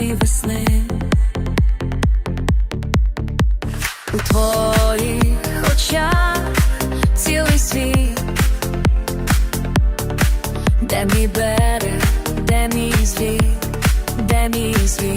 ранньої весни. У твоїх очах цілий світ, де мій берег, де мій звіт, де мій звіт.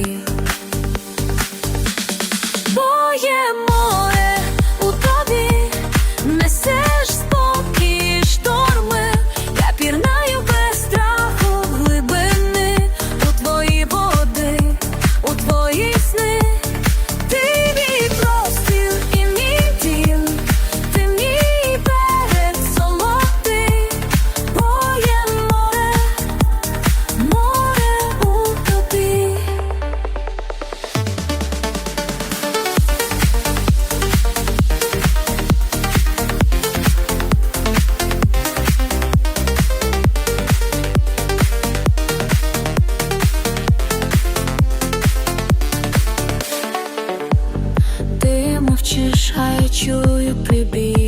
мовчиш, а я чую прибій.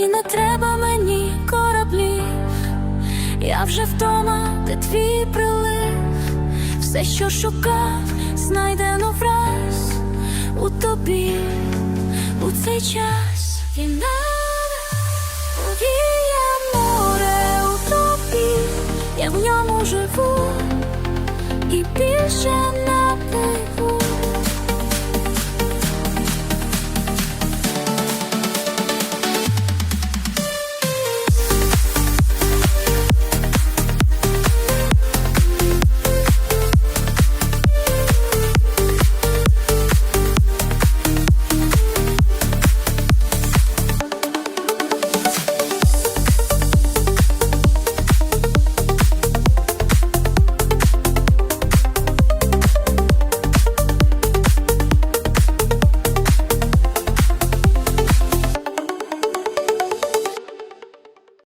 І не треба мені кораблів, я вже вдома, де твій прилив, все, що шукав, знайдено враз у тобі, у цей час війна повіє море у тобі, я в ньому живу і більше не.